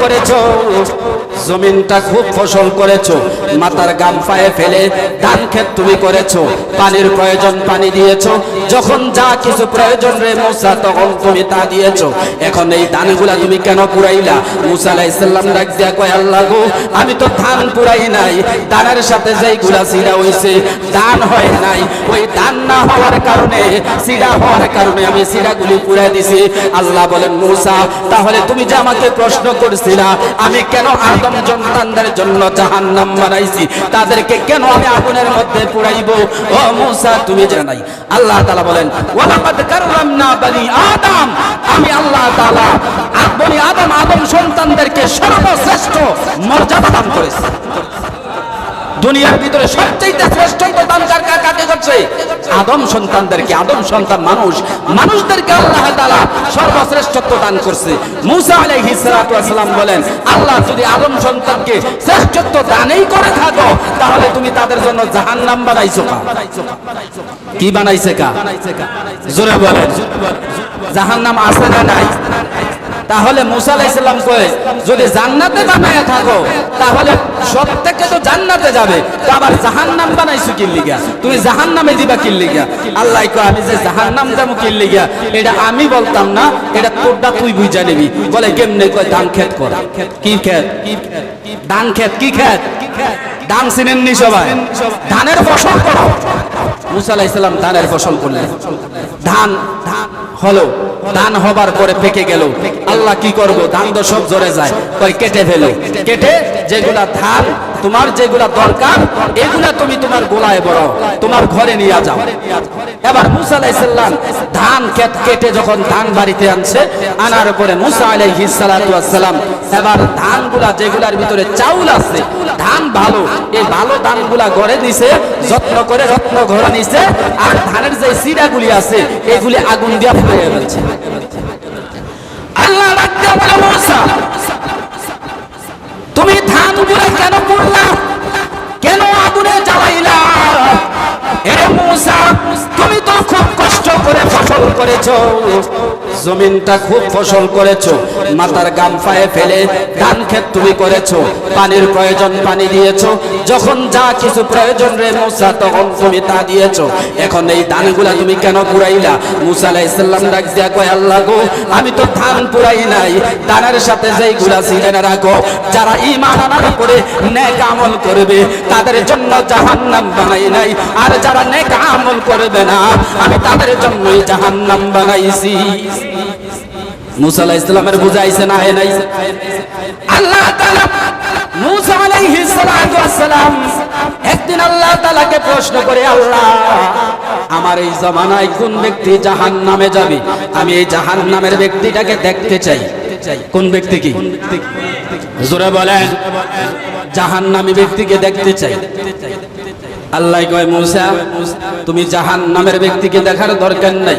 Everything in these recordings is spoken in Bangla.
করেছ? জমিনটা খুব ফসল করেছ, মাথার গাম পায়ে ফেলে ধান ক্ষেত তুমি করেছ, পানির প্রয়োজন পানি দিয়েছ, যখন যা কিছু প্রয়োজন রে মুসা, তখন তুমি তা দিয়েছ। এখন এই ধানগুলা তুমি কেন পুরাইলা? মুসা আলাইসাল্লাম ডাক দিয়া কয়, আল্লাহ গো, আমি তো ধান পুরাই নাই, ধানের সাথে যেইগুলা সিরা হইছে, ধান হয় নাই, ওই ধান না হওয়ার কারণে, সিরা হওয়ার কারণে আমি সিরাগুলি পুরাই দিছি। আল্লাহ বলেন, মুসা, তাহলে তুমি যে আমাকে প্রশ্ন করছিলা, আমি কেন আদম সন্তানদের জন্য জাহান্নাম তাদেরকে কেন আমি আগুনের মধ্যে পুড়াইব? ও মুসা, তুমি জানাই আল্লাহ তাআলা বলেন, ওয়ালাকাদ কাররামনা বনি আদম। আমি আল্লাহ তাআলা বনি আদম আদম সন্তানদেরকে সর্বশ্রেষ্ঠ মর্যাদা দান করেছি। দুনিয়ার ভিতরে সবচেয়ে শ্রেষ্ঠত্ব দান কার কাকে করছে? আদম সন্তানদেরকে। আদম সন্তান মানুষ। মানুষদেরকে আল্লাহ তাআলা সর্বশ্রেষ্ঠত্ব দান করছে। মুসা আলাইহিস সালাতু বলেন, আল্লাহ যদি আদম সন্তানকে শ্রেষ্ঠত্ব দানই করে থাকো, তাহলে তুমি তাদের জন্য জাহান্নাম বানাইছো কা? কি বানাইছে কা? জোরে বলেন। জাহান্নাম আছে না নাই? তাহলে মুসা আলাইসাল্লাম কয়ে যদি জান্নাতে বানায় থাকো, তাহলে সব থেকে তো জান্নাতে যাবে। তো আবার জাহান্নাম বানাইছো কি লিগা? তুমি জাহান্নামে দিবা কি লিগা? আল্লাহ কয়, আমি যে জাহান্নাম যাব কি লিগা, এটা আমি বলতাম না, এটা তোরটা তুই বুঝা নিবি। বলে কেমনে কয় ধান খেত কর। কি খেত? ধান খেত, কি খেত? ধান চিনেননি সবাই? ধানের ফসল করো। মুসা আলাইসাল্লাম ধানের ফসল করলেন। ধান ধান হলো, ধান হবার পরে পেকে গেল। আল্লাহ কি করব? ধান তো সব জরে যায়। কই কেটে ফেলো। কেটে যেগুলা ধান, তোমার যেগুলা দরকার, এগুলা তুমি তোমার গোলায় বড় তোমার ঘরে নিয়ে যাও। এবার মুসা আলাইসাল্লাম ধান ক্ষেত কেটে যখন ধান বাড়িতে আনছে, আনার পরে মুসা আলাইহিস সালাতু ওয়াসসালাম এবার ধানগুলা যেগুলার ভিতরে চাউল আছে, ধান ভালো, এই ভালো ধানগুলা ঘরে নিছে যত্ন করে রত্ন ঘরে নিছে, আর ধানের যে সিরাগুলি আছে, এগুলি আগুন দিয়া ফুরিয়ে ফেলছে তুমি ধানগুলা কেন পুড়লা কেন আগুনে জ্বালাইলা? এ মূসা তুমি তো খুব কষ্ট করে ফসল করেছ। জমিনটা খুব ফসল করেছ, মাথার গাম পায়ে ফেলে ধান ক্ষেত তুমি করেছ, পানির প্রয়োজন পানি দিয়েছ, যখন যা কিছু প্রয়োজন রে মুসা, তখন তুমি তা দিয়েছ। এখন এই ধানগুলা তুমি কেন পুরাইলা? মুসা আলাইহিস ডাক দিয়া কয়, আল্লাহ গো, আমি তো ধান পুরাই নাই। ধানের সাথে যেইগুলা ছিলেন রাখো যারা ঈমান আনার পরে নেক আমল করবে, তাদের জন্য জাহান্নাম বানাই নাই। আর যারা নেক আমল করবে না, আমি তাদের জন্যই জাহান্নাম বানাইছি। মুসা আলাইহিস বুঝাইছে না হে নাই? আল্লাহ মুসা আলাইহিস ওয়াসসালাম একদিন আল্লাহ তাআলাকে প্রশ্ন করে, আল্লাহ, আমার এই জামানায় কোন ব্যক্তি জাহান্নামে যাবে? আমি এই জাহান্নামের ব্যক্তিটাকে দেখতে চাই। কোন ব্যক্তি কি? জোরে বলেন। জাহান্নামী ব্যক্তিকে দেখতে চাই। আল্লাহ কয়, মুসা, তুমি জাহান নামের ব্যক্তিকে দেখার দরকার নাই।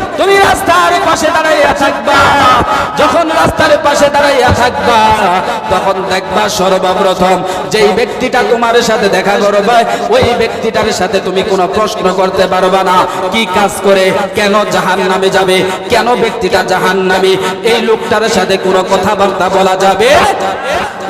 তুমি রাস্তার পাশে দাঁড়াইয়া থাকবা। যখন রাস্তার পাশে দাঁড়াইয়া থাকবা, তখন দেখবা সর্বপ্রথম যেই ব্যক্তিটা তোমার সাথে দেখা করবে, ওই ব্যক্তিটার সাথে তুমি কোনো প্রশ্ন করতে পারবা না। কি কাজ করে, কেন জাহান নামে যাবে, কেন ব্যক্তিটা জাহান নামে এই লোকটার সাথে কোনো কথাবার্তা বলা যাবে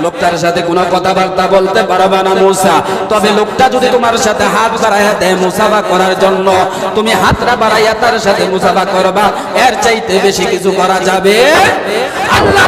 লোকটার সাথে কোনো কথাবার্তা বলতে পারবে না মুসা। তবে লোকটা যদি তোমার সাথে হাত বাড়াইয়া দেয় মুসাফা করার জন্য, তুমি হাতটা বাড়াইয়া তার সাথে মুসাফা করবা। এর চাইতে বেশি কিছু করা যাবে? আল্লাহ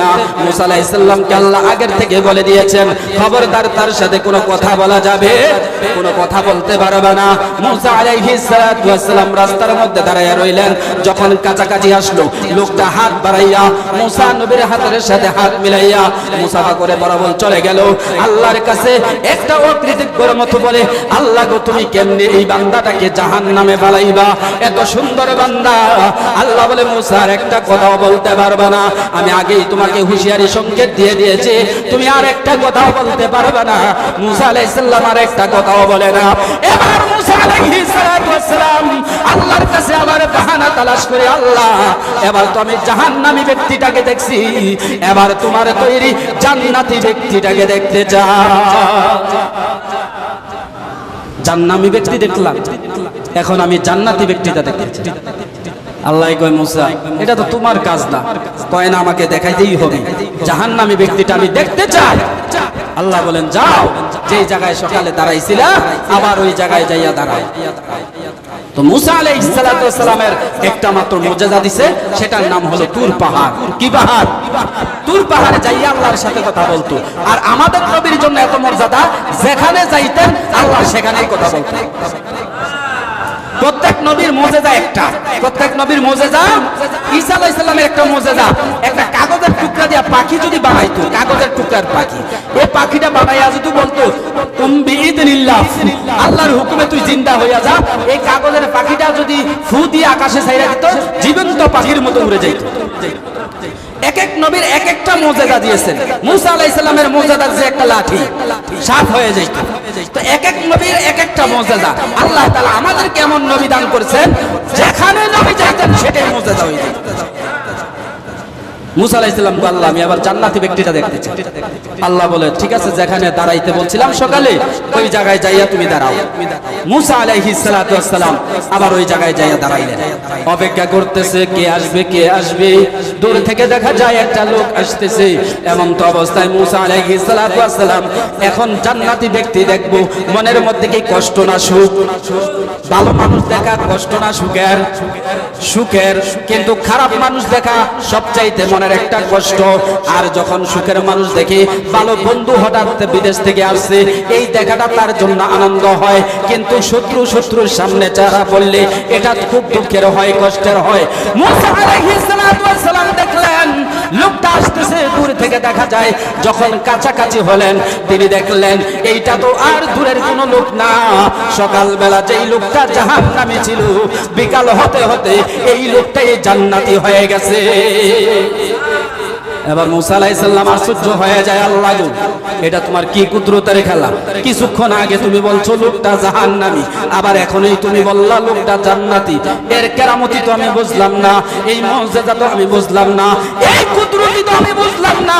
মুসা আলাইহিস সালামকে আল্লাহ আগের থেকে বলে দিয়েছেন, খবরদার তার সাথে কোনো কথা বলা যাবে? কোনো কথা বলতে পারবে না। মুসা আলাইহিস সালাতু ওয়াসসালাম রাস্তার মধ্যে দাঁড়ায় রইলেন। যখন কাছাকাছি আসলো, লোকটা হাত বাড়াইয়া মুসা নবীর হাতের সাথে হাত মিলাইয়া মুসাফা করে বরাবর চলে গেল। আল্লাহর কাছে একটা অকৃতজ্ঞর মতো বলে, আল্লাহ গো, তুমি কেমনে এই বান্দাটাকে জাহান নামে বালাইবা এত সুন্দর বান্দা। আল্লাহ বলে মুসার একটা কথাও বলতে পারবে না। আমি আগেই তোমাকে হুঁশিয়ারি সংকেত দিয়ে দিয়েছি। তুমি আর একটা কথাও বলতে পারবে না। মুসা আলাইহিস সালাম আর একটা কথাও বলে না। এবার মুসা আল্লাহর কাছে আবার বাহানা তালাশ করে, আল্লাহ, এবার তো আমি জাহান্নামী ব্যক্তিটাকে দেখছি। এবার তোমার তৈরি জান্নাতি ব্যক্তিটাকে দেখতে চাই জান্নামি ব্যক্তি দেখলাম। এখন আমি জান্নাতি ব্যক্তিটা দেখতে। আল্লাহ কয়, মুসা, এটা তো তোমার কাজ না। কয়, না, আমাকে দেখাইতেই হবে। জাহান জাহান্নামী ব্যক্তিটা আমি দেখতে চাই। আল্লাহ বলেন, যাও। যে জায়গায় সকালে দাঁড়াইছিলা, আবার ওই জায়গায় যাইয়া দাঁড়াও। তো মুসা ওয়াসসালামের একটা মাত্র মুজিজা দিছে, সেটার নাম হলো তুর পাহাড়। কি পাহাড়? তুর পাহাড়ে যাইয়া আল্লাহর সাথে কথা বলতো। আর আমাদের নবীর জন্য এত মর্যাদা, যেখানে যাইতেন, আল্লাহ সেখানেই কথা বলতেন প্রত্যেক নবীর মোজেজা একটা। প্রত্যেক নবীর মোজেজা ঈসা আলাইহিস সালামের একটা মোজেজা। একটা কাগজের টুকরা দিয়া পাখি যদি বানাইতো, কাগজের টুকরার পাখি। এই পাখিটা বানাইয়া যদি বলতো আল্লাহর হুকুমে তুই জিন্দা হইয়া যা। এই কাগজের পাখিটা যদি ফু দিয়ে আকাশে ছাইরা দিত, জীবন্ত পাখির মতো উড়ে যাইত। নবীর এক একটা মর্যাদা দিয়েছেন। মুসা আলাইহিস সালামের মর্যাদার যে একটা লাঠি, সাফ হয়ে যায় তো এক এক নবীর এক একটা মর্যাদা। আল্লাহ তালা আমাদের কেমন নবী দান করেছেন, যেখানে নবী যাইতেন সেটাই মর্যাদা হয়ে যেত। অপেক্ষা করতেছে, কে আসবে কে আসবে? দূর থেকে দেখা যায়, একটা লোক আসতেছে। এমন তো অবস্থায় মুসা ওয়াসসালাম এখন জান্নাতি ব্যক্তি দেখব, মনের মধ্যে কি কষ্ট না সুখ? ভালো মানুষ দেখা কষ্ট না সুখের। সুখের, কিন্তু খারাপ মানুষ দেখা সবচাইতে মনের একটা কষ্ট। আর যখন সুখের মানুষ দেখে, ভালো বন্ধু হঠাৎ বিদেশ থেকে আসছে, এই দেখাটা তার জন্য আনন্দ হয়। কিন্তু শত্রু শত্রুর সামনে চারা বললে এটা খুব দুঃখের হয়, কষ্টের হয়। মুসা লোকটা আসতেছে, দূর থেকে দেখা যায় যখন কাছাকাছি হলেন, তিনি দেখলেন এইটা তো আর দূরের কোনো লোক না। সকালবেলা যেই লোকটা জাহান নামে ছিল, বিকাল হতে হতে এই লোকটাই জান্নাতি হয়ে গেছে। এবার মুসা আলাইসাল্লাম আশ্চর্য হয়ে যায়, আল্লাহ এটা তোমার কি কুদরতের খেলা? কিছুক্ষণ আগে তুমি বলছো, লোকটা জাহান্নামী। আবার এখনই তুমি বললা, লোকটা জান্নাতি। এর কেরামতি তো আমি বুঝলাম না, এই মর্যাদা তো আমি বুঝলাম না, এই কুদরতি তো আমি বুঝলাম না।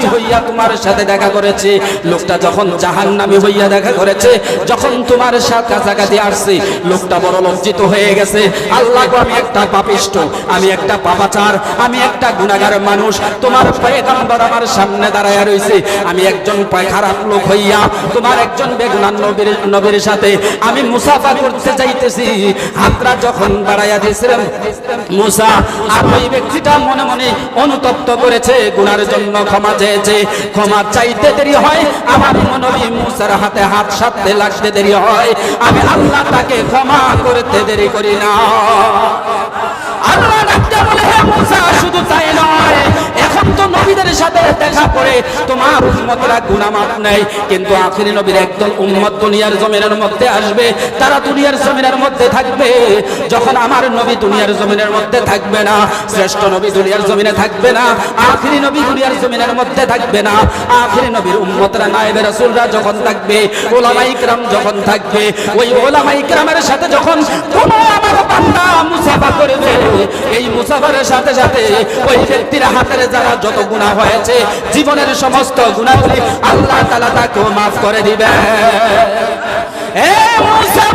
জাহান্নামী হইয়া তোমার সাথে দেখা করেছে। লোকটা যখন জাহান্নামী হইয়া দেখা করেছে, যখন তোমার সাথে কাছাকাছি আসছে, লোকটা বড় লজ্জিত হয়ে গেছে। আল্লাহ আমি একটা পাপিষ্ট, আমি একটা পাপাচার, আমি একটা গুণাগার মানুষ। তোমার পয়গম্বর আমার সামনে দাঁড়ায় রইছে। আমি একজন খারাপ লোক হইয়া, তোমার একজন বেগুনার নবীর নবীর সাথে আমি মুসাফা করতে চাইতেছি হাতরা যখন বাড়াইয়া দিয়েছিলাম, মুসা, আর ওই ব্যক্তিটা মনে মনে অনুতপ্ত করেছে। গুনার জন্য ক্ষমা চেয়েছে ক্ষমা চাইতে দেরি হয়, আমার মনবী মুসার হাতে হাত সাথে লাগতে দেরি হয়। আমি আল্লাহ তাকে ক্ষমা করতে দেরি করি না। আল্লাহ ডাকতে বলে মুসা, শুধু চাই নয় এখন নবীদের সাথে দেখা করে তোমার উম্মতরা গুনামাপ নেই কিন্তু আখিরি নবীর একদল উম্মত দুনিয়ার জমিনের মধ্যে আসবে, তারা দুনিয়ার জমিনের মধ্যে থাকবে। যখন আমার নবী দুনিয়ার জমিনের মধ্যে থাকবে না, শ্রেষ্ঠ নবী দুনিয়ার জমিনে থাকবে না, আখিরি নবী দুনিয়ার জমিনের মধ্যে থাকবে না, আখিরি নবীর উম্মতরা নায়েবে রাসূলরা যখন থাকবে, ওলামা ইকরাম যখন থাকবে, ওই ওলামা ইকরামের সাথে যখন মুসাফা করবে এই মুসাফারের সাথে সাথে ওই ব্যক্তির হাতের যারা যত গুণা হয়েছে জীবনের সমস্ত গুণাগুলি আল্লাহ তালা তাকে মাফ করে দিবে এ মুসা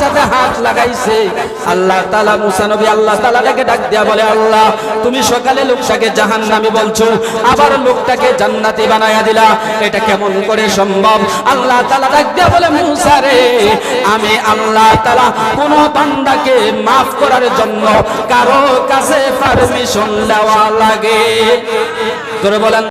সাথে হাত লাগাইছে। আল্লাহ তাআলা মুসা নবী আল্লাহ তাআলা ডেকে দিয়া বলে, আল্লাহ, তুমি সকালে লোকটাকে জাহান্নামী বলছো, আবার লোকটাকে জান্নাতি বানায়া দিলা। এটা কেমন করে সম্ভব? আল্লাহ তাআলা ডাক দিয়া বলে, মুসা রে, আমি আল্লাহ তাআলা কোন বান্দাকে মাফ করার জন্য কারও কাছে পারমিশন দেওয়া লাগে। তোরে বলেন।